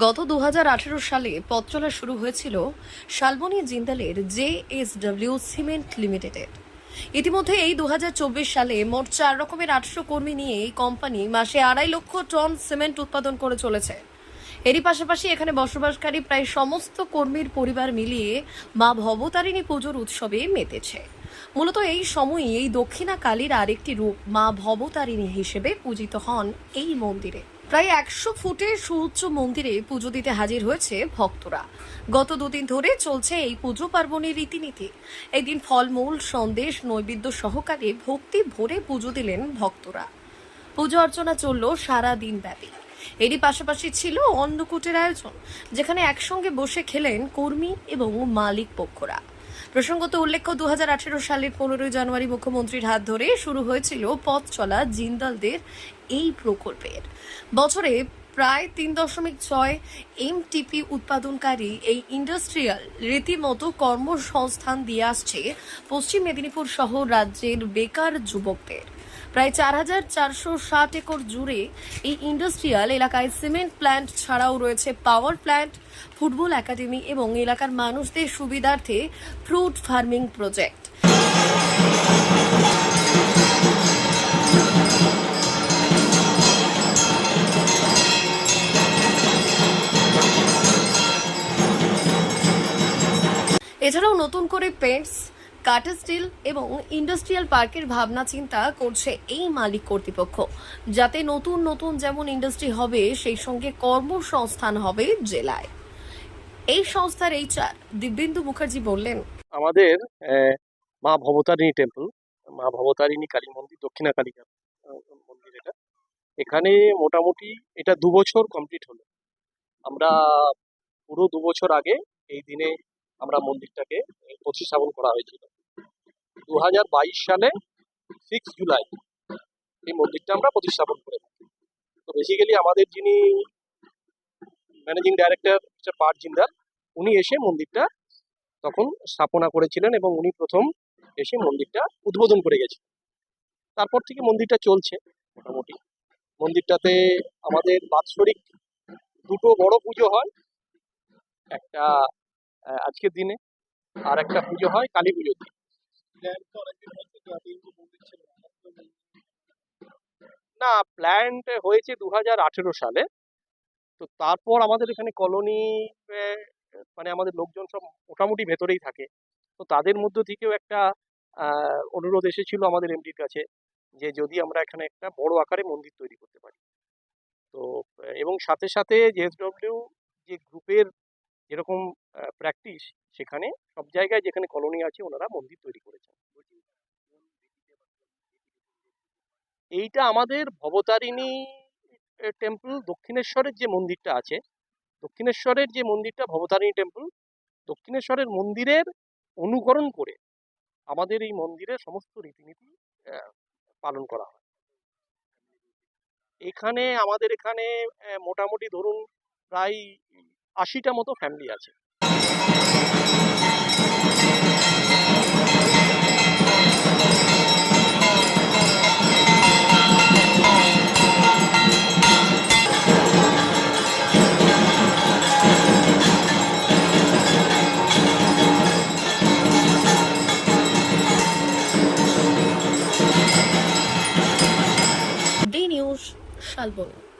গত দু হাজার আঠেরো সালে পথ চলা শুরু হয়েছিল শালবনী জিন্দালের জে এস ডব্লিউ সিমেন্ট লিমিটেডের। ইতিমধ্যে এই দু হাজার চব্বিশ সালে মোট চার রকমের আটশো কর্মী নিয়ে এই কোম্পানি মাসে আড়াই লক্ষ টন সিমেন্ট উৎপাদন করে চলেছে। এরই পাশাপাশি এখানে বসবাসকারী প্রায় সমস্ত কর্মীর পরিবার মিলিয়ে মা ভবতারিণী পুজোর উৎসবে মেতেছে। মূলত এই সময়ই এই দক্ষিণা কালীর আরেকটি রূপ মা ভবতারিণী হিসেবে পূজিত হন এই মন্দিরে। প্রায় একশো ফুটের সুউচ্চ মন্দিরে পুজো দিতে হাজির হয়েছে ভক্তরা। গত দুদিন ধরে চলছে এই পুজো পার্বণের রীতিনীতি। এদিন ফলমূল, সন্দেশ, নৈবেদ্য সহকারে ভক্তি ভরে পুজো দিলেন ভক্তরা। পুজো অর্চনা চলল সারা দিন ব্যাপী এরই পাশাপাশি ছিল অন্নকূটের আয়োজন, যেখানে একসঙ্গে বসে খেলেন কর্মী এবং মালিক পক্ষরা। প্রসঙ্গত উল্লেখ্য, দুহাজার আঠেরো সালের পনেরোই জানুয়ারি মুখ্যমন্ত্রীর হাত ধরে শুরু হয়েছিল পথ চলা জিন্দালদের এই প্রকল্পের। বছরে প্রায় তিন দশমিক ছয় এমটিপি উৎপাদনকারী এই ইন্ডাস্ট্রিয়াল রীতিমতো কর্মসংস্থান দিয়ে আসছে পশ্চিম মেদিনীপুর সহ রাজ্যের বেকার যুবকদের। প্রায় চার হাজার চারশো ষাট একর জুড়ে এই ইন্ডাস্ট্রিয়াল এলাকায় সিমেন্ট প্ল্যান্ট ছাড়াও রয়েছে পাওয়ার প্ল্যান্ট, ফুটবল একাডেমি এবং এলাকার মানুষদের সুবিধার্থে ফ্রুট ফার্মিং প্রজেক্ট। এছাড়াও নতুন করে পেন্টস কাটা স্টিল এবং ইন্ডাস্ট্রিয়াল পার্কের ভাবনা চিন্তা করছে এই মালিক কর্তৃপক্ষ। যাতে নতুন নতুন যেমন ইন্ডাস্ট্রি হবে সেই সঙ্গে কর্মসংস্থান হবে জেলায়। এই সংস্থার এইচআর দিব্যেন্দু মুখার্জি বললেন আমাদের মা ভবতারিণী টেম্পল মা ভবতারিণী কালী মন্দির দক্ষিণা আহ, মন্দির এটা। এখানে মোটামুটি এটা দু বছর কমপ্লিট হলো। আমরা পুরো দু বছর আগে এই দিনে আমরা মন্দিরটাকে প্রতিস্থাপন করা হয়েছিল। দু হাজার বাইশ সালে সিক্স জুলাই এই মন্দিরটা আমরা প্রতিস্থাপন করে থাকি। তো বেসিক্যালি আমাদের যিনি ম্যানেজিং ডাইরেক্টর পার্ট জিন্দাল উনি এসে মন্দিরটা তখন স্থাপনা করেছিলেন এবং উনি প্রথম এসে মন্দিরটা উদ্বোধন করে গেছেন তারপর থেকে মন্দিরটা চলছে মোটামুটি। মন্দিরটাতে আমাদের বাৎসরিক দুটো বড় পুজো হয়। একটা আজকের দিনে। আর একটা পুজো হয় কালী দিন। না প্ল্যান্ট হয়েছে দু হাজার আঠেরো সালে। তো তারপর আমাদের এখানে কলোনি মানে আমাদের লোকজন সব মোটামুটি ভেতরেই থাকে। তো তাদের মধ্য থেকেও একটা অনুরোধ এসেছিল আমাদের এমডির কাছে যে যদি আমরা এখানে একটা বড় আকারে মন্দির তৈরি করতে পারি। তো, এবং সাথে সাথে জেএসডব্লিউ যে গ্রুপের যেরকম প্র্যাকটিস সেখানে সব জায়গায় যেখানে কলোনি আছে ওনারা মন্দির তৈরি করেছেন। এইটা আমাদের ভবতারিণী টেম্পল দক্ষিণেশ্বরের যে মন্দিরটা আছে, দক্ষিণেশ্বরের যে মন্দিরটা ভবতারিণী টেম্পল দক্ষিণেশ্বরের মন্দিরের অনুকরণ করে আমাদের এই মন্দিরের সমস্ত রীতিনীতি পালন করা হয়। এখানে আমাদের এখানে মোটামুটি ধরুন প্রায় আশিটা মতো ফ্যামিলি আছে। শালবনী